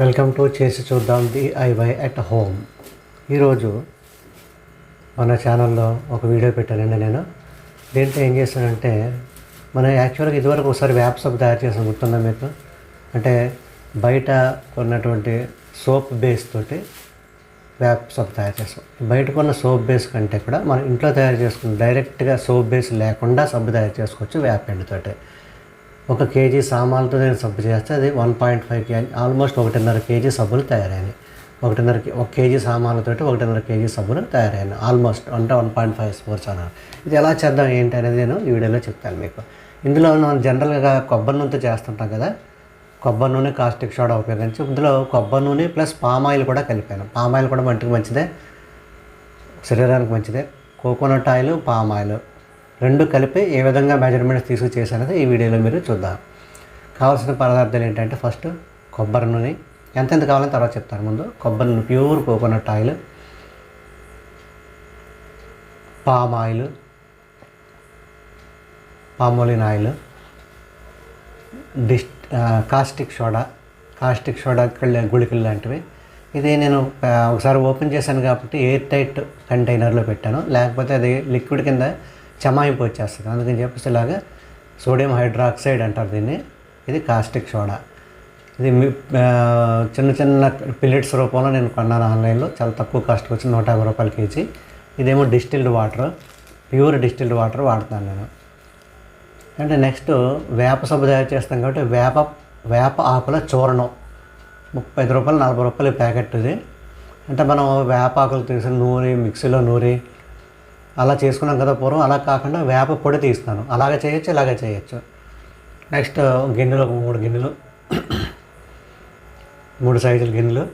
Welcome to చేసి చూద్దాం DIY at home ఈరోజు మన ఛానల్లో ఒక వీడియో పెట్టానండి నేను. దీంట్లో ఏం చేశానంటే మనం యాక్చువల్గా ఇదివరకు ఒకసారి వ్యాప్ సోప్ తయారు చేసాం గుర్తుందా మీకు? అంటే బయట కొన్నటువంటి సోప్ బేస్ తోటి వ్యాప్ సోప్ తయారు చేస్తాం. బయట కొన్న సోప్ బేస్ కంటే కూడా మనం ఇంట్లో తయారు చేసుకున్న డైరెక్ట్గా సోప్ బేస్ లేకుండా సబ్బు తయారు చేసుకోవచ్చు వ్యాప్ ఎండుతోటి ఒక కేజీ సామాన్లతో నేను సబ్బు చేస్తే అది one point five KG almost ఒకటిన్నర కేజీ సబ్బులు తయారైనాయి. ఒకటిన్నర కే- ఒక కేజీ సామాన్లతో ఒకటిన్నర కేజీ సబ్బులు తయారైనాయి. ఆల్మోస్ట్ అంటే వన్ పాయింట్ ఫైవ్ స్పోర్ట్స్ అన్నారు. ఇది ఎలా చేద్దాం ఏంటి అనేది నేను ఈ వీడియోలో చెప్తాను మీకు. ఇందులో మనం జనరల్గా కొబ్బరి నూనెతో చేస్తుంటాం కదా కొబ్బరి నూనె కాస్టిక్ సోడా ఉపయోగించి ఇందులో కొబ్బరి నూనె ప్లస్ పామ్ ఆయిల్ కూడా కలిపాను. పామ్ ఆయిల్ కూడా మంటికి మంచిదే శరీరానికి మంచిదే. కోకోనట్ ఆయిల్ పామ్ ఆయిల్ రెండు కలిపి ఏ విధంగా మెజర్మెంట్స్ తీసుకు చేశానది ఈ వీడియోలో మీరు చూద్దాం. కావాల్సిన పదార్థాలు ఏంటంటే ఫస్ట్ కొబ్బరి నూనె. ఎంతెంత కావాలని తర్వాత చెప్తాను ముందు. కొబ్బరి నూనె pure coconut oil palm oil palmolein oil this caustic soda caustic soda కళ్ళ గుళికలు లాంటివి. ఇది నేను ఒకసారి ఓపెన్ చేశాను కాబట్టి ఎయిర్ టైట్ కంటైనర్లో పెట్టాను. లేకపోతే అది లిక్విడ్ కింద చమాయింపు వచ్చేస్తుంది. అందుకని చెప్పేసి ఇలాగా సోడియం హైడ్రాక్సైడ్ అంటారు దీన్ని. ఇది కాస్టిక్ సోడా. ఇది మీ చిన్న చిన్న పిల్లెట్స్ రూపంలో నేను కొన్నాను ఆన్లైన్లో. చాలా తక్కువ కాస్ట్కి వచ్చి నూట యాభై రూపాయలు కేజీ. ఇదేమో distilled water pure distilled water వాడుతాను నేను. అంటే నెక్స్ట్ వేప సబ్బు తయారు చేస్తాం కాబట్టి వేప వేప ఆకుల చూర్ణం. ముప్పై ఐదు రూపాయలు నలభై రూపాయలు ప్యాకెట్ ఇది. అంటే మనం వేప ఆకులు తీసి నూరి మిక్సీలో నూరి అలా చేసుకున్నాం కదా పూర్వం అలా కాకుండా వేప పొడి తీస్తాను అలాగే చేయొచ్చు ఇలాగే చేయొచ్చు. నెక్స్ట్ గిన్నెలు ఒక మూడు గిన్నెలు. మూడు సైజుల గిన్నెలు.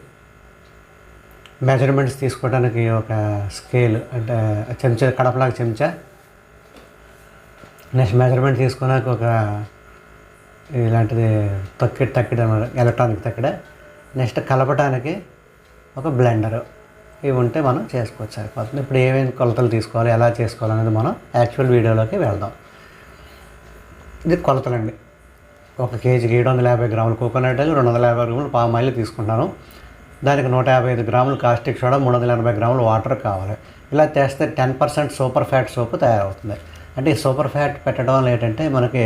మెజర్మెంట్స్ తీసుకోవడానికి ఒక స్కేల్ అంటే చెంచా కడపలాగా చెంచా. నెక్స్ట్ మెజర్మెంట్ తీసుకున్నాక ఒక ఇలాంటిది తక్కి తక్కిడ ఎలక్ట్రానిక్ తక్కిడ. నెక్స్ట్ కలపడానికి ఒక బ్లెండర్. ఇవి ఉంటే మనం చేసుకోవచ్చు సరిపోతుంది. ఇప్పుడు ఏమేమి కొలతలు తీసుకోవాలి ఎలా చేసుకోవాలి అనేది మనం యాక్చువల్ వీడియోలోకి వెళ్దాం. ఇది కొలతలండి. ఒక కేజీకి ఏడు వందల యాభై గ్రాములు కోకోనట్ ఆయిల్ రెండు వందల యాభై గ్రాములు పామ్ ఆయిల్ తీసుకుంటాను. దానికి నూట యాభై ఐదు గ్రాములు కాస్టిక్ సోడా మూడు వందల ఎనభై గ్రాములు వాటర్ కావాలి. ఇలా చేస్తే ten percent super fat soap తయారవుతుంది. అంటే ఈ సూపర్ ఫ్యాట్ పెట్టడం వల్ల ఏంటంటే మనకి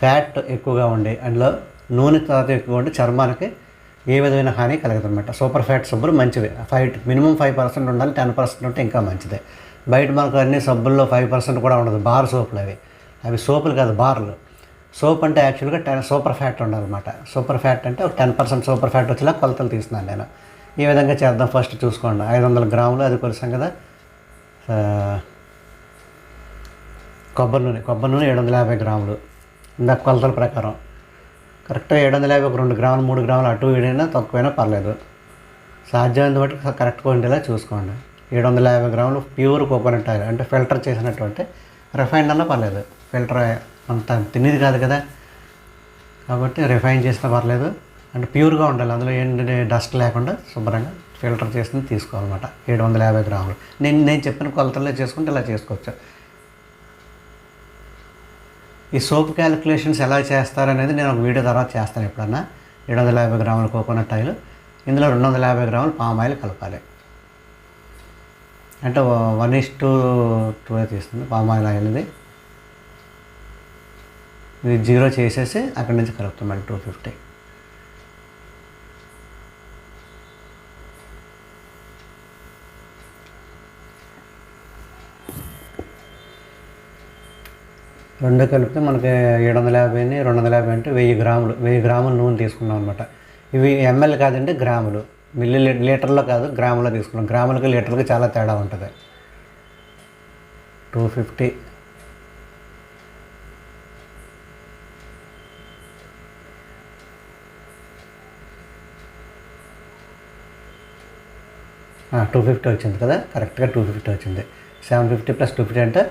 ఫ్యాట్ ఎక్కువగా ఉండి అందులో నూనె తర్వాత ఎక్కువ ఉండి చర్మానికి ఏ విధమైన హాని కలగదన్నమాట. సూపర్ ఫ్యాట్ సబ్బులు మంచివి. ఫైవ్ మినిమం ఫైవ్ పర్సెంట్ ఉండాలి టెన్ పర్సెంట్ ఉంటే ఇంకా మంచిదే. బయట మనకు అన్ని సబ్బుల్లో ఫైవ్ పర్సెంట్ కూడా ఉండదు. బార్ సోపులు అవి. అవి సోపులు కాదు బార్లు. సోప్ అంటే యాక్చువల్గా టెన్ సూపర్ ఫ్యాట్ ఉండాలన్నమాట. సూపర్ ఫ్యాట్ అంటే ఒక టెన్ పర్సెంట్ సూపర్ ఫ్యాట్ వచ్చేలా కొలతలు తీస్తున్నాను నేను. ఈ విధంగా చేద్దాం. ఫస్ట్ చూసుకోండి. ఐదు వందల గ్రాములు అది కొలిసాం కదా. కొబ్బరి నూనె కొబ్బరి నూనె ఏడు వందల యాభై గ్రాములు. ఇందాక కొలతల ప్రకారం. కరెక్ట్గా ఏడు వందల యాభై ఒక రెండు గ్రాములు మూడు గ్రాములు అటు ఇడైనా తక్కువైనా పర్లేదు. సాధ్యమైనంత బట్టి కరెక్ట్గా ఉండేలా చూసుకోండి. ఏడు వందల యాభై గ్రాములు ప్యూర్ కోకోనట్ ఆయిల్ అంటే ఫిల్టర్ చేసినటువంటి రిఫైండ్ అన్నా పర్లేదు. ఫిల్టర్ అంత తినేది కాదు కదా. కాబట్టి రిఫైన్ చేసినా పర్లేదు. అంటే ప్యూర్గా ఉండాలి. అందులో ఏంటి డస్ట్ లేకుండా శుభ్రంగా ఫిల్టర్ చేసింది తీసుకోవాలన్నమాట. ఏడు వందల యాభై గ్రాములు. నేను నేను చెప్పిన కొలతల్లో చేసుకుంటే ఇలా చేసుకోవచ్చు. ఈ సోప్ క్యాలిక్యులేషన్స్ ఎలా చేస్తారనేది నేను ఒక వీడియో తర్వాత చేస్తాను ఎప్పుడన్నా. ఏడు వందల యాభై గ్రాముల కోకోనట్ ఆయిల్ ఇందులో రెండు వందల యాభై గ్రాములు పామ్ ఆయిల్ కలపాలి. అంటే వన్ ఇస్ టూ టూ తీస్తుంది పామ్ ఆయిల్ ఆయిల్ది ఇది జీరో చేసేసి అక్కడి నుంచి కలుపుతాం మళ్ళీ టూ ఫిఫ్టీ. రెండు కలిపితే మనకి ఏడు వందల యాభైని రెండు వందల యాభై అంటే వెయ్యి గ్రాములు వెయ్యి గ్రాముల నూనె తీసుకున్నాం అనమాట ఇవి ఎంఎల్ కాదండి గ్రాములు. మిల్లీ లీ- లీటర్లో కాదు గ్రాములో తీసుకున్నాం. గ్రాములకి లీటర్కి చాలా తేడా ఉంటుంది. Two fifty. టూ ఫిఫ్టీ వచ్చింది కదా? కరెక్ట్గా టూ ఫిఫ్టీ వచ్చింది. Seven fifty plus two fifty అంటే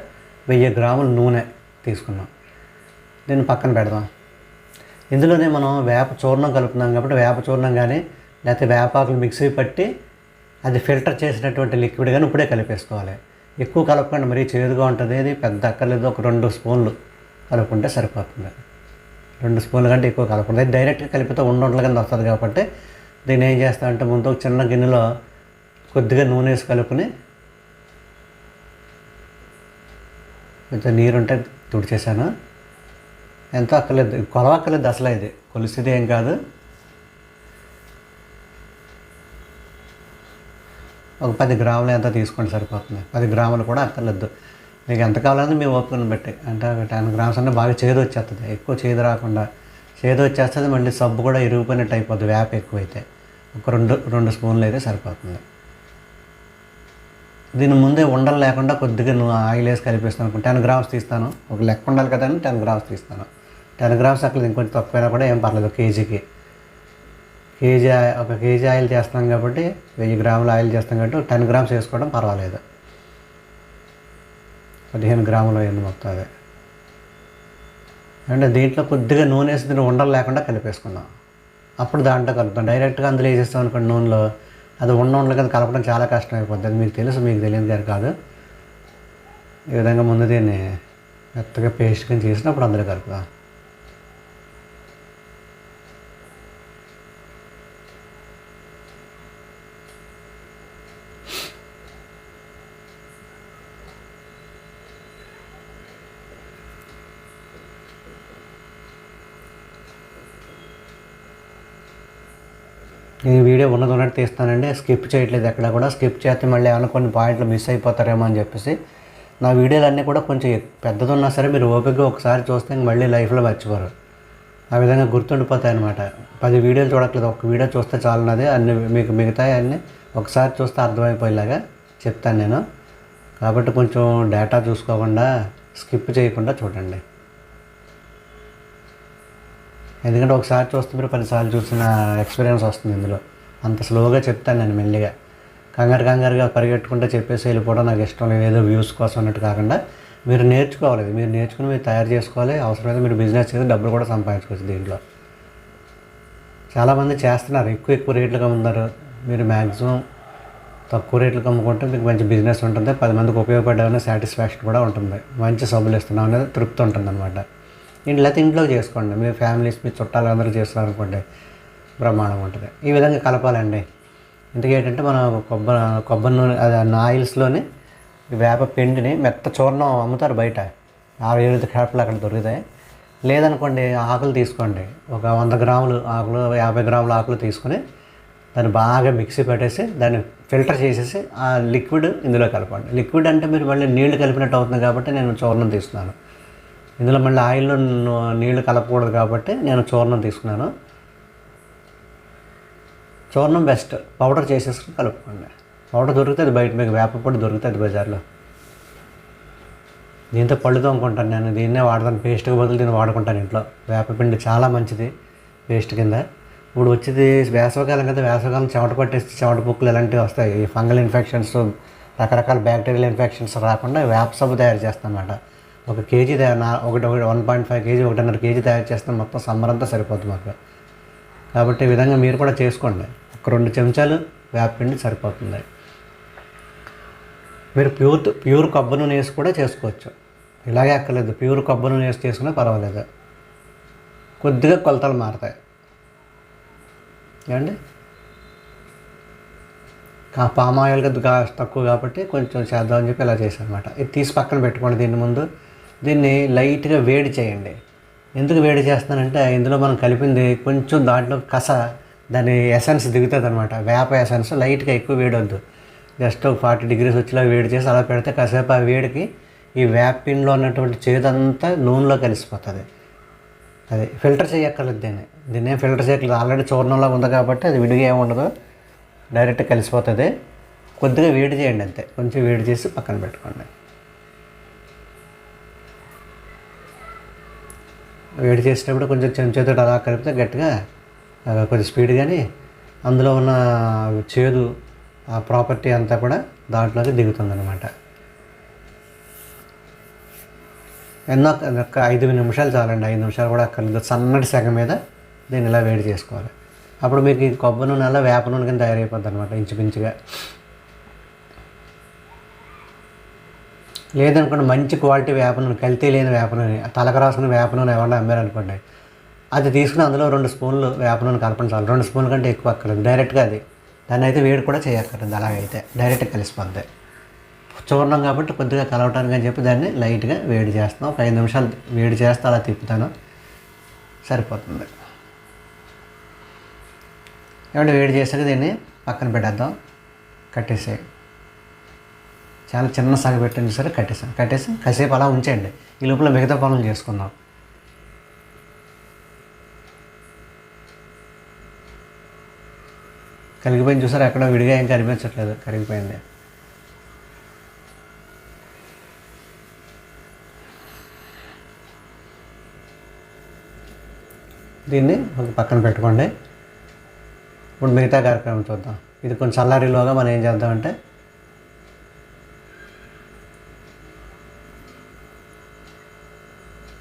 వెయ్యి గ్రాముల నూనె. తీసుకున్నాం. దీన్ని పక్కన పెడదాం. ఇందులోనే మనం వేప చూర్ణం కలుపుతున్నాం కాబట్టి వేప చూర్ణం కానీ లేకపోతే వేపాకులు మిక్సీ పట్టి అది ఫిల్టర్ చేసినటువంటి లిక్విడ్ కానీ ఇప్పుడే కలిపేసుకోవాలి. ఎక్కువ కలపకుండా మరీ చేదుగా ఉంటుంది. ఇది పెద్ద అక్కర్లేదు. ఒక రెండు స్పూన్లు కలుపుకుంటే సరిపోతుంది. రెండు స్పూన్ల కంటే ఎక్కువ కలపకూడదు. డైరెక్ట్గా కలిపితే ఉండల కింద వస్తుంది కాబట్టి దీన్ని ఏం చేస్తామంటే ముందు ఒక చిన్న గిన్నెలో కొద్దిగా నూనె వేసి కలుపుని కొంచెం నీరు ఉంటే తుడిచేసాను ఎంతో అక్కర్లేదు కొలవ అక్కర్లేదు అసలు ఇది. కొలిసేది ఏం కాదు. ఒక పది గ్రాములు ఎంత తీసుకోండి సరిపోతుంది. పది గ్రాములు కూడా అక్కర్లేదు. మీకు ఎంత కావాలన్నా మీ ఓపికను బట్టి. అంటే ఒక టెన్ గ్రామ్స్ అంటే బాగా చేదు వచ్చేస్తుంది. ఎక్కువ చేదు రాకుండా చేదు వచ్చేస్తుంది మళ్ళీ సబ్బు కూడా ఇరిగిపోయినట్టు అయిపోద్ది వేప ఎక్కువైతే. ఒక రెండు రెండు స్పూన్లు అయితే సరిపోతుంది. దీని ముందే ఉండలు లేకుండా కొద్దిగా నువ్వు ఆయిల్ వేసి కలిపిస్తాను టెన్ గ్రామ్స్ తీస్తాను. ఒక లెక్క ఉండాలి కదా అని టెన్ గ్రామ్స్ తీస్తాను. టెన్ గ్రామ్స్ అక్కడ ఇంకొంచెం తక్కువైనా కూడా ఏం పర్లేదు కేజీకి. కేజీ ఒక కేజీ ఆయిల్ చేస్తాం కాబట్టి వెయ్యి గ్రాముల ఆయిల్ చేస్తాం కాబట్టి టెన్ గ్రామ్స్ వేసుకోవడం పర్వాలేదు. పదిహేను గ్రాములు అయింది మొత్తం అదే. అంటే దీంట్లో కొద్దిగా నూనె వేసి దీన్ని ఉండలు లేకుండా కలిపేసుకున్నాం అప్పుడు దాంట్లో కలుపుతాం డైరెక్ట్గా అందులో వేసేస్తాం అనుకోండి నూనెలో. అది ఉండ ఉండలు కదా కలపడం చాలా కష్టం అయిపోద్ది అది మీకు తెలుసు మీకు తెలియదు గారు కాదు. ఈ విధంగా ముందు దీన్ని మెత్తగా పేస్ట్ కింద చేసినప్పుడు అందులో కలుపుదాం. ఈ వీడియో ఉన్నది ఉన్నట్టు తీస్తానండి. స్కిప్ చేయట్లేదు ఎక్కడ కూడా. స్కిప్ చేస్తే మళ్ళీ ఏమైనా కొన్ని పాయింట్లు మిస్ అయిపోతారేమో అని చెప్పేసి. నా వీడియోలు అన్నీ కూడా కొంచెం ఎక్- పెద్దది ఉన్నా సరే మీరు ఓపికగా ఒకసారి చూస్తే మళ్ళీ లైఫ్లో మర్చిపోరు. ఆ విధంగా గుర్తుండిపోతాయి అనమాట పది వీడియోలు చూడట్లేదు. ఒక వీడియో చూస్తే చాలున్నది. అన్ని మీకు మిగతా అన్నీ ఒకసారి చూస్తే అర్థమైపోయేలాగా చెప్తాను నేను. కాబట్టి కొంచెం డేటా చూసుకోకుండా స్కిప్ చేయకుండా చూడండి. ఎందుకంటే ఒకసారి చూస్తే మీరు పదిసార్లు చూసిన ఎక్స్పీరియన్స్ వస్తుంది ఇందులో. అంత స్లోగా చెప్తాను నేను మెల్లిగా. కంగారు కంగారుగా పరిగెట్టుకుంటే చెప్పేసి వెళ్ళిపోవడం నాకు ఇష్టం లేదు ఏదో వ్యూస్ కోసం అన్నట్టు కాకుండా మీరు నేర్చుకోవాలి. మీరు నేర్చుకుని మీరు తయారు చేసుకోవాలి. అవసరమైతే మీరు బిజినెస్ చేసి డబ్బులు కూడా సంపాదించుకోవచ్చు దీంట్లో. చాలామంది చేస్తున్నారు. ఎక్కువ ఎక్కువ రేట్లుగా అమ్ముతున్నారు. మీరు మ్యాక్సిమం తక్కువ రేట్లకు అమ్ముకుంటే మీకు మంచి బిజినెస్ ఉంటుంది. పది మందికి ఉపయోగపడ్డామనే సాటిస్ఫాక్షన్ కూడా ఉంటుంది. మంచి సబ్బులు ఇస్తున్నాం అనేది తృప్తి ఉంటుంది అనమాట ఇంట్లో అయితే ఇంట్లో చేసుకోండి. మీ ఫ్యామిలీస్ మీ చుట్టాలు అందరూ చేస్తున్నారు అనుకోండి బ్రహ్మాండం ఉంటుంది. ఈ విధంగా కలపాలండి. ఇంతకీ ఏంటంటే మనం కొబ్బరి కొబ్బరి నూనె అది ఆయిల్స్లోని వేప పిండిని మెత్త చూర్ణం అమ్ముతారు బయట. ఆరు ఏడు క్యాప్లు అక్కడ దొరుకుతాయి. లేదనుకోండి ఆకులు తీసుకోండి. ఒక వంద గ్రాములు ఆకులు యాభై గ్రాముల ఆకులు తీసుకొని దాన్ని బాగా మిక్సీ పెట్టేసి దాన్ని ఫిల్టర్ చేసేసి ఆ లిక్విడ్ ఇందులో కలపండి. లిక్విడ్ అంటే మీరు మళ్ళీ నీళ్ళు కలిపినట్టు అవుతుంది కాబట్టి నేను చూర్ణం తీస్తున్నాను. ఇందులో మళ్ళీ ఆయిల్లో నీళ్ళు నీళ్ళు కలపకూడదు కాబట్టి నేను చూర్ణం తీసుకున్నాను. చూర్ణం బెస్ట్ పౌడర్ చేసేసుకుని కలుపుకోండి. పౌడర్ దొరుకుతుంది బయట మీకు వేపపొడి దొరుకుతుంది బజార్లో. దీంతో పళ్ళు తోముకుంటాను నేను. దీన్నే వాడతాను. పేస్ట్కి బదులు దీన్ని వాడుకుంటాను ఇంట్లో. వేపపిండి చాలా మంచిది పేస్ట్ కింద. ఇప్పుడు వచ్చేది వేసవకాలం కదా వేసవకాలం చెమట పట్టేసి చెమట పుక్కులు ఇలాంటివి వస్తాయి. ఈ ఫంగల్ ఇన్ఫెక్షన్స్ రకరకాల బ్యాక్టీరియల్ ఇన్ఫెక్షన్స్ రాకుండా వేప సబ్బు తయారు చేస్తాను అన్నమాట. ఒక కేజీ తయారు ఒకటి ఒకటి వన్ పాయింట్ ఫైవ్ కేజీ ఒకటిన్నర కేజీ తయారు చేస్తే మొత్తం సమ్మర్ అంతా సరిపోతుంది మాకు. కాబట్టి ఈ విధంగా మీరు కూడా చేసుకోండి. ఒక రెండు చెంచాలు వేపపిండి సరిపోతుంది. మీరు ప్యూర్ ప్యూర్ కొబ్బరి నూనె వేసి కూడా చేసుకోవచ్చు. ఇలాగే అక్కర్లేదు. ప్యూర్ కొబ్బరి నూనె వేసి చేసుకున్నా పర్వాలేదు. కొద్దిగా కొలతలు మారుతాయి. ఏమండి? కా పామ్ ఆయిల్ కదా తక్కువ కాబట్టి కొంచెం చేద్దామని చెప్పి ఇలా చేశాను అనమాట ఇది తీసి పక్కన పెట్టుకోండి దీన్ని ముందు. దీన్ని లైట్గా వేడి చేయండి. ఎందుకు వేడి చేస్తున్నానంటే ఇందులో మనం కలిపింది కొంచెం దాంట్లో కస దాని ఎసెన్స్ దిగుతుంది అనమాట వేప ఎసెన్స్ లైట్గా ఎక్కువ వేడి వద్దు జస్ట్ ఒక ఫార్టీ డిగ్రీస్ వచ్చేలా వేడి చేసి అలా పెడితే కాసేపు ఆ వేడికి ఈ వ్యాపిన్లో ఉన్నటువంటి చేదంతా నూనెలో కలిసిపోతుంది. అది ఫిల్టర్ చేయక్కర్లేదు దీన్ని. దీన్ని ఏం ఫిల్టర్ చేయక్కర్లేదు. ఆల్రెడీ చూర్ణంలో ఉంది కాబట్టి అది విడిగా ఏమి ఉండదు. డైరెక్ట్ కలిసిపోతుంది. కొద్దిగా వేడి చేయండి అంతే. కొంచెం వేడి చేసి పక్కన పెట్టుకోండి. వేడి చేసేటప్పుడు కొంచెం చెంచాతో అలా కలిపితే గట్టిగా ఆ, కొంచెం స్పీడ్ కానీ అందులో ఉన్న చేదు ఆ ప్రాపర్టీ అంతా కూడా దాంట్లోకి దిగుతుందన్నమాట. ఎన్నో ఒక ఐదు నిమిషాలు చాలండి. ఐదు నిమిషాలు కూడా అక్కర్లేదు. సన్నటి సెగ మీద దీన్ని ఇలా వేడి చేసుకోవాలి. అప్పుడు మీకు ఈ కొబ్బరి నూనె అలా వేప నూనె కింద తయారైపోద్ది అనమాట ఇంచుమించుగా. లేదనుకోండి మంచి క్వాలిటీ వేప నూనె కల్తీ లేని వేప నూనె తలకు రాసుకుని వేప నూనె ఎవరన్నా అమ్మారనుకోండి అది తీసుకుని అందులో రెండు స్పూన్లు వేప నూనె కలపండి చాలు. రెండు స్పూన్ల కంటే ఎక్కువ అక్కర్లేదు. డైరెక్ట్గా అది దాన్ని అయితే వేడి కూడా చేయక్కర్లేదు. అలాగైతే డైరెక్ట్గా కలిసిపోద్ది చూర్ణం కాబట్టి కొద్దిగా కలవటానికి అని చెప్పి దాన్ని లైట్గా వేడి చేస్తాం ఒక ఐదు నిమిషాలు వేడి చేస్తే అలా తిప్పుతాను. సరిపోతుంది. ఏమంటే వేడి చేసాక దీన్ని పక్కన పెట్టేద్దాం. కట్టేసేయి చాలా చిన్న సాగు పెట్టండి సరే కట్టేసాం కట్టేసి కాసేపు అలా ఉంచేయండి. ఈ లోపల మిగతా పనులు చేసుకుందాం. కరిగిపోయింది చూసారు? ఎక్కడ విడిగా ఏం కనిపించట్లేదు. కరిగిపోయింది. దీన్ని ఒక పక్కన పెట్టుకోండి. ఇప్పుడు మిగతా కార్యక్రమం చూద్దాం. ఇది కొంచెం చల్లారిలోగా మనం ఏం చేద్దామంటే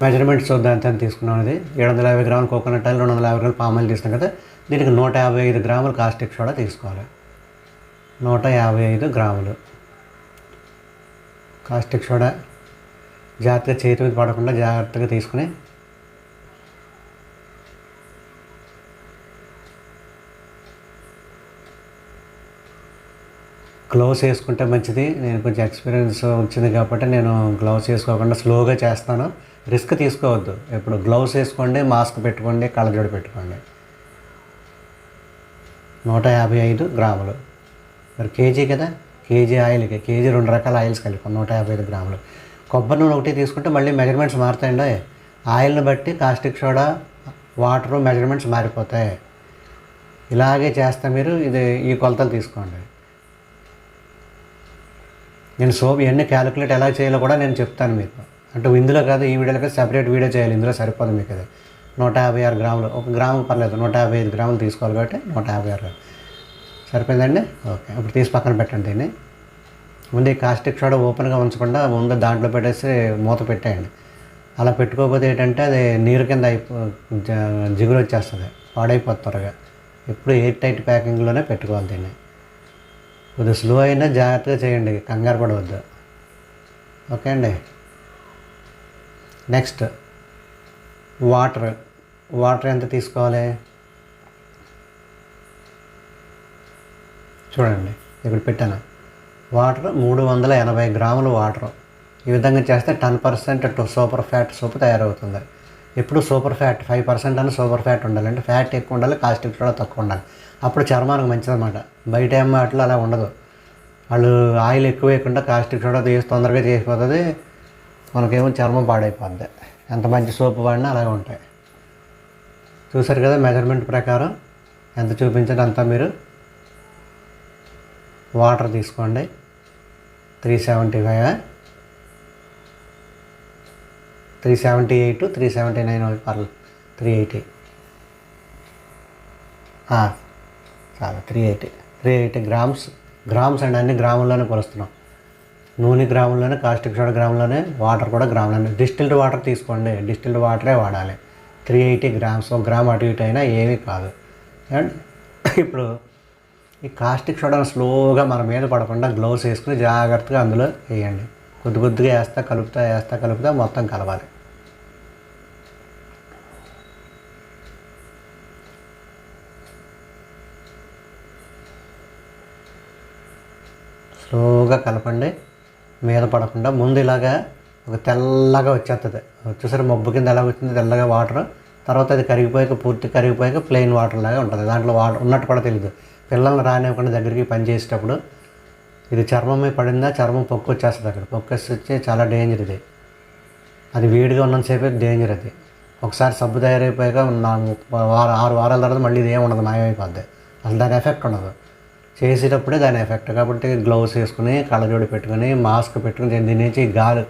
మెజర్మెంట్స్ చూద్దాం ఎంత తీసుకున్నాం అది. ఏడు వందల యాభై గ్రాములు కోకోనట్ ఆయిల్ రెండు వందల యాభై గ్రాములు పామాయిల్ తీసుకున్నాం కదా. దీనికి నూట యాభై ఐదు గ్రాములు కాస్టిక్ సోడా తీసుకోవాలి. నూట యాభై ఐదు గ్రాములు కాస్టిక్ సోడా జాగ్రత్తగా చేతి మీద పడకుండా జాగ్రత్తగా తీసుకుని గ్లౌస్ వేసుకుంటే మంచిది. నేను కొంచెం ఎక్స్పీరియన్స్ వచ్చింది కాబట్టి నేను గ్లౌస్ వేసుకోకుండా స్లోగా చేస్తాను. రిస్క్ తీసుకోవద్దు. ఇప్పుడు గ్లౌస్ వేసుకోండి మాస్క్ పెట్టుకోండి కళ్ళజోడు పెట్టుకోండి. నూట యాభై ఐదు గ్రాములు. మరి కేజీ కదా? కేజీ ఆయిల్కి కేజీ రెండు రకాల ఆయిల్స్ కలిపి నూట యాభై ఐదు గ్రాములు. కొబ్బరి నూనె ఒకటి తీసుకుంటే మళ్ళీ మెజర్మెంట్స్ మారుతాయండి. ఆయిల్ని బట్టి కాస్టిక్ సోడా వాటరు మెజర్మెంట్స్ మారిపోతాయి. ఇలాగే చేస్తే మీరు ఇది ఈ కొలతలు తీసుకోండి. నేను సోప్ ఇవన్నీ క్యాలిక్యులేట్ ఎలా చేయాలో కూడా నేను చెప్తాను మీకు. అంటే ఇందులో కాదు ఈ వీడియోలో కాదు సెపరేట్ వీడియో చేయాలి. ఇందులో సరిపోదు మీకు అది నూట యాభై ఆరు గ్రాములు ఒక గ్రాము పర్లేదు నూట యాభై ఐదు గ్రాములు తీసుకోవాలి కాబట్టి నూట యాభై ఆరు సరిపోయిందండి? ఓకే. ఇప్పుడు తీసి పక్కన పెట్టండి దీన్ని. ముందు ఈ కాస్టిక్ సోడా ఓపెన్గా ఉంచకుండా ముందు దాంట్లో పెట్టేసి మూత పెట్టేయండి. అలా పెట్టుకోకపోతే ఏంటంటే అది నీరు కింద అయిపో జ- జిగురు వచ్చేస్తుంది. పాడైపోతుంది త్వరగా. ఎప్పుడు ఎయిర్ టైట్ ప్యాకింగ్లోనే పెట్టుకోవాలి దీన్ని. కొద్దిగా స్లో అయినా జాగ్రత్తగా చేయండి. కంగారు పడవద్దు. ఓకే అండి? Next water. వాటర్ ఎంత తీసుకోవాలి? చూడండి ఇక్కడ పెట్టాను. వాటర్ మూడు వందల ఎనభై గ్రాములు వాటర్. ఈ విధంగా చేస్తే ten percent super fat soap తయారవుతుంది. ఎప్పుడు సూపర్ ఫ్యాట్? ఫైవ్ పర్సెంట్ అని సూపర్ ఫ్యాట్ ఉండాలి. అంటే ఫ్యాట్ ఎక్కువ ఉండాలి కాస్టిక్ కూడా తక్కువ ఉండాలి. అప్పుడు చర్మానికి మంచిదన్నమాట. బయట ఏమో అట్లా అలా ఉండదు. వాళ్ళు ఆయిల్ ఎక్కువ వేయకుండా కాస్టిక్ కూడా తీసి తొందరగా చేసిపోతుంది. మనకేమో చర్మం పాడైపోద్ది. ఎంత మంచి సోపు వాడినా అలాగే ఉంటాయి. చూసారు కదా మెజర్మెంట్ ప్రకారం ఎంత చూపించండి అంతా మీరు. వాటర్ తీసుకోండి. Three seventy five? Three seventy eight three seventy nine పర్లేదు త్రీ ఎయిటీ. చాలా three eighty. Three eighty grams grams అండి అన్ని గ్రాముల్లోనే కొలుస్తున్నాం. నూనె గ్రాముల్లోనే కాస్టిక్ సోడా గ్రాములోనే వాటర్ కూడా గ్రాములోనే డిస్టిల్డ్ వాటర్ తీసుకోండి. డిస్టిల్డ్ వాటరే వాడాలి. త్రీ ఎయిటీ గ్రామ్స్ ఒక గ్రామ్ అటు ఇటు అయినా ఏమీ కాదు. అండ్ ఇప్పుడు ఈ కాస్టిక్ సోడాను స్లోగా మన మీద పడకుండా గ్లౌస్ వేసుకుని జాగ్రత్తగా అందులో వేయండి. కొద్ది కొద్దిగా వేస్తా కలుపుతా వేస్తా కలుపుతా మొత్తం కలవాలి. స్లోగా కలపండి. మీద పడకుండా ముందు ఇలాగా ఒక తెల్లగా వచ్చేస్తుంది వచ్చేసరి మబ్బు కింద ఎలా వచ్చింది తెల్లగా వాటర్. తర్వాత అది కరిగిపోయాక పూర్తి కరిగిపోయాక ప్లెయిన్ వాటర్ లాగా ఉంటుంది. దాంట్లో వాటర్ ఉన్నట్టు కూడా తెలియదు పిల్లల్ని రానివ్వకుండా దగ్గరికి పని చేసేటప్పుడు ఇది చర్మం మీద పడిందా చర్మం పొక్కు వచ్చేస్తుంది అక్కడ. పొక్కు వచ్చి చాలా డేంజర్ ఇది. అది వేడిగా ఉన్నంతసేపు డేంజర్ అది. ఒకసారి సబ్బు తయారైపోయాక నా వారం ఆరు వారాల తర్వాత మళ్ళీ ఇది ఏమి ఉండదు మాయమైపోద్ది. అసలు దాని ఎఫెక్ట్ ఉండదు. చేసేటప్పుడే దాని ఎఫెక్ట్. కాబట్టి గ్లౌస్ వేసుకుని కళ్ళజోడు పెట్టుకుని మాస్క్ పెట్టుకుని దీని నుంచి గాలి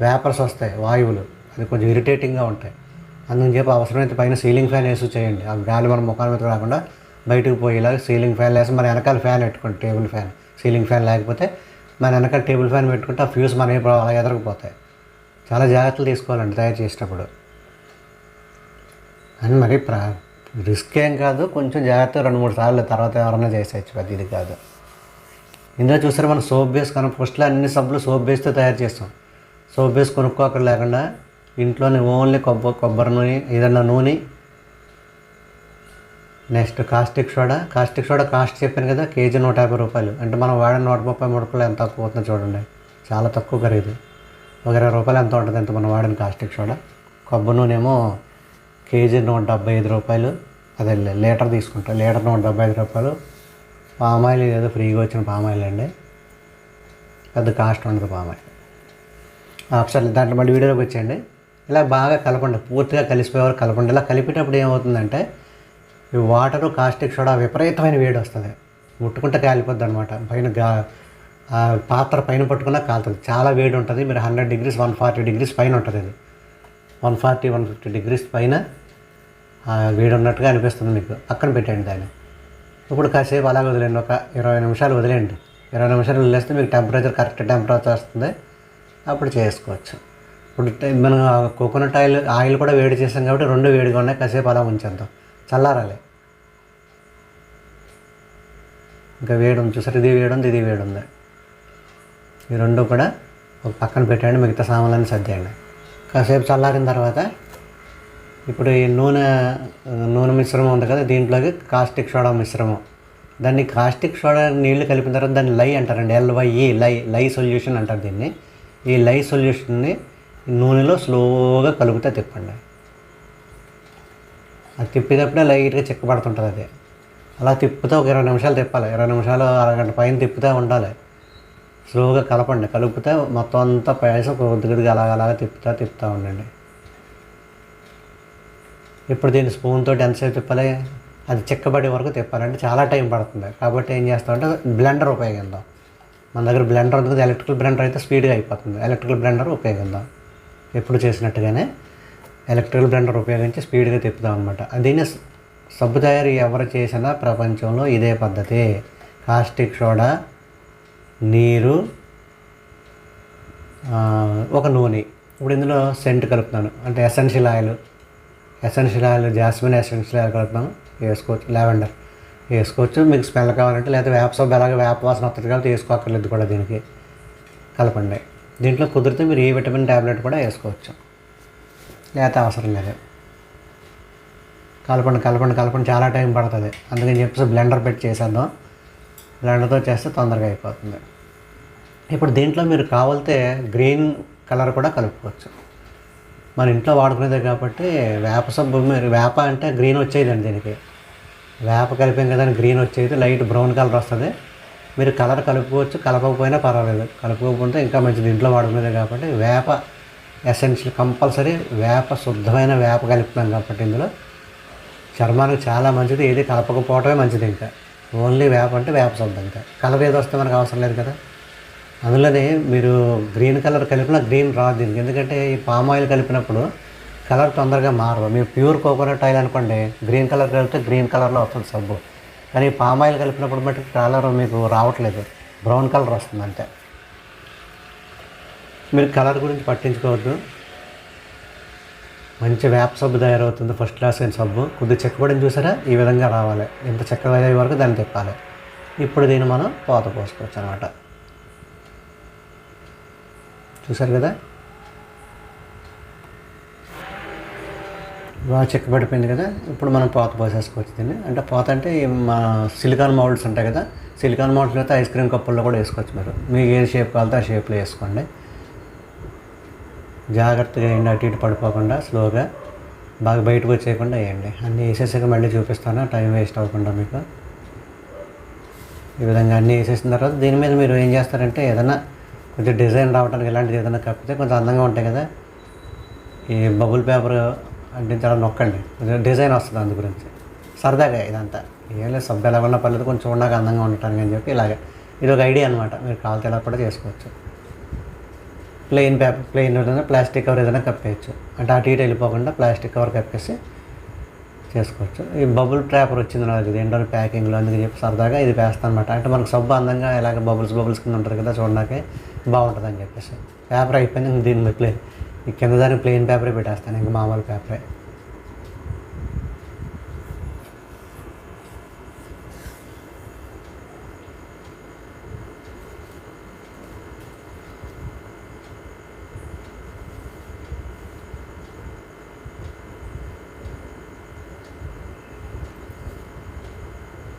వేపర్స్ వస్తాయి వాయువులు. అది కొంచెం ఇరిటేటింగ్గా ఉంటాయి. అందుకని చెప్పి అవసరమైతే పైన సీలింగ్ ఫ్యాన్ వేసి చేయండి. ఆ గాలి మన ముఖాల మీద రాకుండా బయటకు పోయేలాగా సీలింగ్ ఫ్యాన్ వేసి మన వెనకాల ఫ్యాన్ పెట్టుకోండి టేబుల్ ఫ్యాన్ సీలింగ్ ఫ్యాన్ లేకపోతే మన వెనకాల టేబుల్ ఫ్యాన్ పెట్టుకుంటే ఆ ఫ్యూస్ మన అలా ఎదరకపోతాయి. చాలా జాగ్రత్తలు తీసుకోవాలండి తయారు చేసేటప్పుడు. అని మరి ప్రా రిస్క్ ఏం కాదు కొంచెం జాగ్రత్త రెండు మూడు సార్లు తర్వాత ఎవరైనా చేసేయచ్చు పెద్ద ఇది కాదు. ఇందులో చూసారు మనం సోప్ బేస్ కనుక అన్ని సబ్బులు సోప్ బేస్తో తయారు చేస్తాం. సోప్ బేస్ కొనుక్కోకర్ లేకుండా ఇంట్లోనే ఓన్లీ కొబ్బరి కొబ్బరి నూనె ఏదన్నా నూనె. Next caustic soda. Caustic soda cost చెప్పాను కదా కేజీ నూట యాభై రూపాయలు. అంటే మనం వాడిన నూట ముప్పై మూడు రూపాయలు ఎంత తక్కువ అవుతుందో చూడండి. చాలా తక్కువ ఖరీదు. ఒక ఇరవై రూపాయలు ఎంత ఉంటుంది ఎంత మనం వాడిన కాస్టిక్ సోడా. కొబ్బరి నూనె ఏమో కేజీ నూట డెబ్బై ఐదు రూపాయలు. అదే లీటర్ తీసుకుంటా. లీటర్ నూట డెబ్బై ఐదు రూపాయలు. పామాయిల్ ఏదో ఫ్రీగా వచ్చిన పామాయిల్ అండి. పెద్ద కాస్ట్ ఉండదు పామాయిల్. ఒకసారి దాంట్లో మళ్ళీ వీడియోలోకి వచ్చేయండి. ఇలా బాగా కలపండి. పూర్తిగా కలిసిపోయేవారు కలపండి. ఇలా కలిపేటప్పుడు ఏమవుతుందంటే ఈ వాటరు కాస్టిక్ సోడా విపరీతమైన వేడి వస్తుంది. ముట్టుకుంటే కాలిపోద్ది అనమాట పైన గా పాత్ర పైన పట్టుకున్నా కాలుతుంది. చాలా వేడి ఉంటుంది. మీరు hundred degrees one forty degrees పైన ఉంటుంది ఇది. One forty one fifty degrees పైన వేడి ఉన్నట్టుగా అనిపిస్తుంది మీకు. పక్కన పెట్టండి దాన్ని. ఇప్పుడు కాసేపు అలాగే వదిలేండి ఒక ఇరవై నిమిషాలు వదిలేండి ఇరవై నిమిషాలు వదిలేస్తే మీకు టెంపరేచర్ కరెక్ట్ టెంపరేచర్ వస్తుంది. అప్పుడు చేసుకోవచ్చు. ఇప్పుడు మనం కోకోనట్ ఆయిల్ ఆయిల్ కూడా వేడి చేసాం కాబట్టి రెండు వేడిగా ఉన్నాయి. కాసేపు అలా ఉంచేద్దాం. చల్లారాలి. ఇంకా వేడి ఉంది. చూసారు? ఇది వేడి ఉంది ఇది వేడి ఉంది. ఈ రెండు కూడా ఒక పక్కన పెట్టండి మిగతా సామాన్లన్నీ సర్దేయండి. కాసేపు చల్లారిన తర్వాత ఇప్పుడు ఈ నూనె నూనె మిశ్రమం ఉంది కదా దీంట్లోకి కాస్టిక్ సోడా మిశ్రమం. దాన్ని కాస్టిక్ సోడా నీళ్ళు కలిపిన తర్వాత దాన్ని లై అంటారండి ఎల్వైఈ లై లై సొల్యూషన్ అంటారు దీన్ని. ఈ లై సొల్యూషన్ని నూనెలో స్లోగా కలుపుతా తిప్పండి. అది తిప్పేటప్పుడే లైట్గా చిక్కబడుతుంటుంది అది. అలా తిప్పుతా ఒక ఇరవై నిమిషాలు తిప్పాలి. ఇరవై నిమిషాలు అరగంట పైన తిప్పుతూ ఉండాలి. స్లోగా కలపండి. కలుపుతే మొత్తం అంతా పాయసం కొద్ది కొద్దిగా అలాగ అలాగ తిప్పుతూ తిప్పుతూ ఉండండి. ఇప్పుడు దీన్ని స్పూన్తో ఎంతసేపు తిప్పాలి? అది చిక్కబడే వరకు తిప్పాలంటే చాలా టైం పడుతుంది. కాబట్టి ఏం చేస్తామంటే బ్లెండర్ ఉపయోగిద్దాం. మన దగ్గర బ్లెండర్ ఉంది కదా ఎలక్ట్రికల్ బ్లెండర్ అయితే స్పీడ్గా అయిపోతుంది. ఎలక్ట్రికల్ బ్లెండర్ ఉపయోగిద్దాం. ఎప్పుడు చేసినట్టుగానే ఎలక్ట్రికల్ బ్లెండర్ ఉపయోగించి స్పీడ్గా తిప్పుదాం అనమాట దీన్ని సబ్బు తయారీ ఎవరు చేసినా ప్రపంచంలో ఇదే పద్ధతి. కాస్టిక్ సోడా నీరు ఒక నూనె. ఇప్పుడు ఇందులో సెంట్ కలుపుతాను. అంటే essential oil essential oil jasmine essential oil కలుపుతాను వేసుకోవచ్చు. లావెండర్ వేసుకోవచ్చు. మీకు స్మెల్ కావాలంటే లేదా వేప సబ్బు ఎలాగ వేప వాసన వస్తుంది కాబట్టి వేసుకోక్కర్లేదు కూడా దీనికి. కలపండి. దీంట్లో కుదిరితే మీరు ఏ విటమిన్ ట్యాబ్లెట్ కూడా వేసుకోవచ్చు. లేకపోతే అవసరం లేదు. కలపండి కలపండి కలపండి. చాలా టైం పడుతుంది. అందుకని చెప్పేసి బ్లెండర్ పెట్టి చేసేద్దాం. బ్లెండర్తో చేస్తే తొందరగా అయిపోతుంది. ఇప్పుడు దీంట్లో మీరు కావాలితే గ్రీన్ కలర్ కూడా కలుపుకోవచ్చు. మన ఇంట్లో వాడుకునేదే కాబట్టి వేప సబ్బు మీరు వేప అంటే గ్రీన్ వచ్చేదండి దీనికి. వేప కలిపాం కదా గ్రీన్ వచ్చేది లైట్ బ్రౌన్ కలర్ వస్తుంది. మీరు కలర్ కలుపుకోవచ్చు కలపకపోయినా పర్వాలేదు. కలుపుకోకపోతే ఇంకా మంచిది. ఇంట్లో వాడుకునేదే కాబట్టి వేప ఎసెన్షియల్ కంపల్సరీ వేప శుద్ధమైన వేప కలుపుతాం కాబట్టి ఇందులో. చర్మానికి చాలా మంచిది. ఏది కలపకపోవటమే మంచిది ఇంకా. ఓన్లీ వేప అంటే వేప శుద్ధం ఇంకా కలర్ ఏది వస్తే మనకు అవసరం లేదు కదా. అందులోనే మీరు గ్రీన్ కలర్ కలిపినా గ్రీన్ రాదు దీనికి. ఎందుకంటే ఈ పామ్ ఆయిల్ కలిపినప్పుడు కలర్ తొందరగా మారదు మీరు ప్యూర్ కోకోనట్ ఆయిల్ అనుకోండి గ్రీన్ కలర్ కలిపితే గ్రీన్ కలర్లో వస్తుంది సబ్బు. కానీ ఈ పామ్ ఆయిల్ కలిపినప్పుడు మట్టి కలర్ మీకు రావట్లేదు. బ్రౌన్ కలర్ వస్తుంది అంతే. మీరు కలర్ గురించి పట్టించుకోవద్దు. మంచి వేప సబ్బు తయారవుతుంది ఫస్ట్ క్లాస్ అయిన సబ్బు. కొద్దిగా చెక్కబడిన చూసారా? ఈ విధంగా రావాలి. ఎంత చెక్క అయ్యే వరకు దాన్ని తిప్పాలి. ఇప్పుడు దీన్ని మనం పోత పోసుకోవచ్చు అనమాట చూసారు కదా? బాగా చెక్కబడిపోయింది కదా? ఇప్పుడు మనం పాత పోసేసుకోవచ్చు దీన్ని. అంటే పాత అంటే మా సిలికాన్ మౌల్డ్స్ ఉంటాయి కదా? సిలికాన్ మౌల్డ్స్ అయితే ఐస్ క్రీమ్ కప్పుల్లో కూడా వేసుకోవచ్చు మీరు. మీకు ఏ షేప్ కావాలంటే ఆ షేప్లో వేసుకోండి. జాగ్రత్తగా వేయండి అటు ఇటు పడిపోకుండా స్లోగా బాగా బయటకు వచ్చేయకుండా వేయండి. అన్నీ వేసేసాక మళ్ళీ చూపిస్తాను. టైం వేస్ట్ అవ్వకుండా మీకు. ఈ విధంగా అన్నీ వేసేసిన తర్వాత దీని మీద మీరు ఏం చేస్తారంటే ఏదైనా కొంచెం డిజైన్ రావడానికి ఇలాంటిది ఏదైనా కప్పితే కొంచెం అందంగా ఉంటాయి కదా. ఈ బబుల్ పేపర్ అంటించాల నొక్కండి. కొంచెం డిజైన్ వస్తుంది అందు గురించి. సరదాగా ఇదంతా. ఏం లేదు సబ్బు ఎలా ఉన్నా పర్లేదు కొంచెం చూడడానికి అందంగా ఉండటానికి అని చెప్పి ఇలాగే. ఇది ఒక ఐడియా అనమాట మీరు కావాలితే ఇలా కూడా చేసుకోవచ్చు. ప్లెయిన్ పేపర్ ప్లెయిన్ ఏదైనా ప్లాస్టిక్ కవర్ ఏదైనా కప్పేయచ్చు. అంటే అటు ఇటు వెళ్ళిపోకుండా ప్లాస్టిక్ కవర్ కప్పేసి చేసుకోవచ్చు. ఈ బబుల్ ట్రాపర్ వచ్చింది నాకు ఇది ఎండో ప్యాకింగ్లో అందుకని చెప్పి సరదాగా ఇది వేస్తాను అనమాట అంటే మనకు సబ్బు అందంగా ఇలాగ బబుల్స్ బబుల్స్ కింద ఉంటుంది కదా చూడడానికి. బాగుంటుంది అని చెప్పేసి. పేపర్ అయిపోయింది దీన్ని దీని ప్లేన్ ఈ కింద దానికి ప్లెయిన్ పేపరే పెట్టేస్తాను ఇంకా మామూలు పేపరే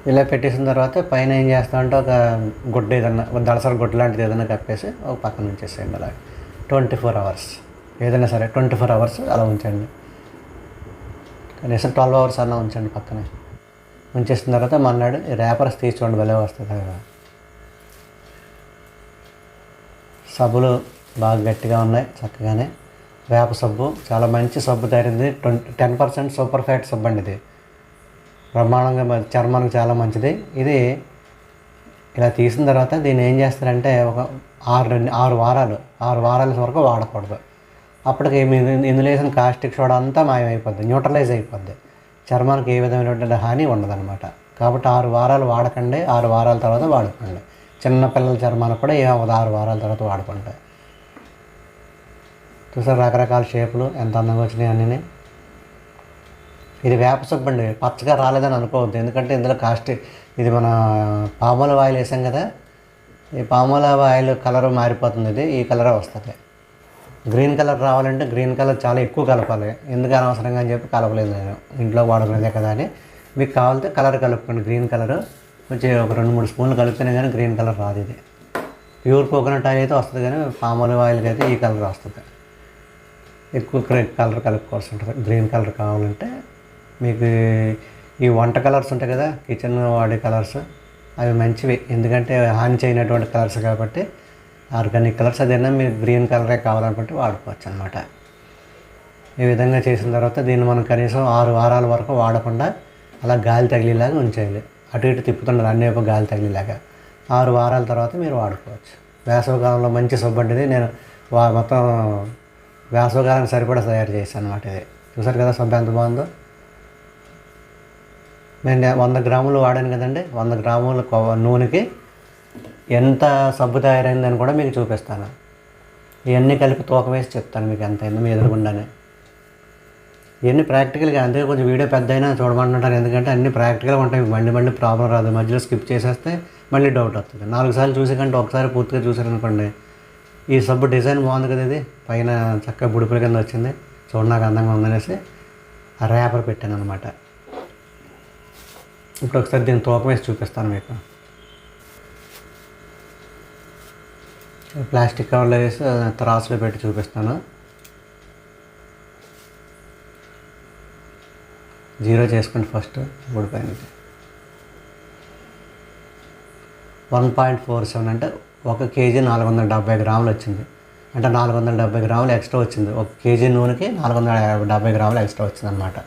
ఇలా పెట్టేసిన తర్వాత పైన ఏం చేస్తామంటే ఒక గుడ్డ ఏదన్నా దళసర గుడ్డ లాంటిది ఏదైనా కప్పేసి ఒక పక్కన ఉంచేసేయండి అలా ట్వంటీ ఫోర్ అవర్స్. ఏదైనా సరే ట్వంటీ ఫోర్ అవర్స్ అలా ఉంచండి. కనీసం ట్వెల్వ్ అవర్స్ అలా ఉంచండి పక్కనే. ఉంచేసిన తర్వాత మన్నాడు రేపర్స్ ర్యాపర్స్ తీసి భలే వస్తుంది కదా. సబ్బులు బాగా గట్టిగా ఉన్నాయి చక్కగానే. వేప సబ్బు చాలా మంచి సబ్బు తయారైంది. Twenty ten percent super fat సబ్బు అండి ఇది. బ్రహ్మాండంగా చర్మానికి చాలా మంచిది. ఇది ఇలా తీసిన తర్వాత దీన్ని ఏం చేస్తారంటే ఒక ఆరు రెండు ఆరు వారాలు ఆరు వారాల వరకు వాడకూడదు. అప్పటికి మీ ఇందులో వేసిన కాస్టిక్ సోడా అంతా మాయమైపోద్ది న్యూట్రలైజ్ అయిపోద్ది. చర్మానికి ఏ విధమైనటువంటి హాని ఉండదన్నమాట. కాబట్టి ఆరు వారాలు వాడకండి ఆరు వారాల తర్వాత వాడుకోండి. చిన్నపిల్లల చర్మాలు చర్మానికి కూడా ఏ ఆరు వారాల తర్వాత వాడుకుంటాయి చూసారు రకరకాల షేపులు ఎంత అందంగా వచ్చినాయి అన్నీ ఇది వేప సబ్బు పచ్చగా రాలేదని అనుకోవద్దు. ఎందుకంటే ఇందులో కాస్ట్ ఇది మన పామోల ఆయిల్ వేసాం కదా. ఈ పామోల ఆయిల్ కలర్ మారిపోతుంది. ఇది ఈ కలరే వస్తుంది. గ్రీన్ కలర్ రావాలంటే గ్రీన్ కలర్ చాలా ఎక్కువ కలపాలి. ఎందుకు అనవసరంగా అని చెప్పి కలపలేదు నేను. ఇంట్లో వాడుకునేదే కదా అని. మీకు కావాలంటే కలర్ కలుపుకోండి. Green colour. వచ్చి ఒక రెండు మూడు స్పూన్లు కలిపితేనే కానీ గ్రీన్ కలర్ రాదు ఇది. ప్యూర్ కోకోనట్ ఆయిల్ అయితే వస్తుంది కానీ పామోల ఆయిల్కి అయితే ఈ కలర్ వస్తుంది. ఎక్కువ కలర్ కలుపుకోవాల్సి ఉంటుంది. గ్రీన్ కలర్ కావాలంటే మీకు ఈ వంట కలర్స్ ఉంటాయి కదా కిచెన్ వాడే కలర్స్ అవి మంచివి. ఎందుకంటే హాని చేయనటువంటి కలర్స్ కాబట్టి ఆర్గానిక్ కలర్స్ అదైనా మీరు గ్రీన్ కలరే కావాలనుకుంటే వాడుకోవచ్చు అనమాట ఈ విధంగా చేసిన తర్వాత దీన్ని మనం కనీసం ఆరు వారాల వరకు వాడకుండా అలా గాలి తగిలేలాగా ఉంచేయాలి. అటు ఇటు తిప్పుతుండాలి అన్ని వైపు గాలి తగిలేలాగా. ఆరు వారాల తర్వాత మీరు వాడుకోవచ్చు. వేసవకాలంలో మంచి సబ్బు నేను వా మొత్తం వేసవికాలానికి సరిపడా తయారు చేశాను అనమాట ఇది. చూసారు కదా సబ్బు ఎంత బాగుందో? నేను వంద గ్రాములు వాడాను కదండి వంద గ్రాముల నూనెకి ఎంత సబ్బు తయారైందని కూడా మీకు చూపిస్తాను. ఇవన్నీ కలిపి తూకం వేసి చెప్తాను మీకు ఎంత అయిందో మీ ఎదురుగుండానే. ఇవన్నీ ప్రాక్టికల్గా అందుకే కొంచెం వీడియో పెద్ద అయినా చూడమంటుంటారు ఎందుకంటే అన్ని ప్రాక్టికల్గా ఉంటాయి. మళ్ళీ మళ్ళీ ప్రాబ్లం రాదు. మధ్యలో స్కిప్ చేసేస్తే మళ్ళీ డౌట్ వస్తుంది. నాలుగు సార్లు చూసే కంటే ఒకసారి పూర్తిగా చూసారనుకోండి ఈ సబ్బు డిజైన్ బాగుంది కదా ఇది. పైన చక్కగా బుడిపుల కింద వచ్చింది. చూడ నాకు అందంగా ఉందనేసి ఆ ర్యాపర్ పెట్టాను అనమాట ఇప్పుడు ఒకసారి దీన్ని తోక వేసి చూపిస్తాను మీకు ప్లాస్టిక్ కవర్లో వేసి త్రాసులో పెట్టి చూపిస్తాను జీరో చేసుకోండి ఫస్ట్ ఊడిపోయింది వన్ పాయింట్ ఫోర్ సెవెన్ అంటే ఒక కేజీ నాలుగు వందల డెబ్బై గ్రాములు వచ్చింది. అంటే నాలుగు వందల డెబ్బై గ్రాములు ఎక్స్ట్రా వచ్చింది. ఒక కేజీ నూనెకి నాలుగు వందల డెబ్బై గ్రాములు ఎక్స్ట్రా వచ్చింది అనమాట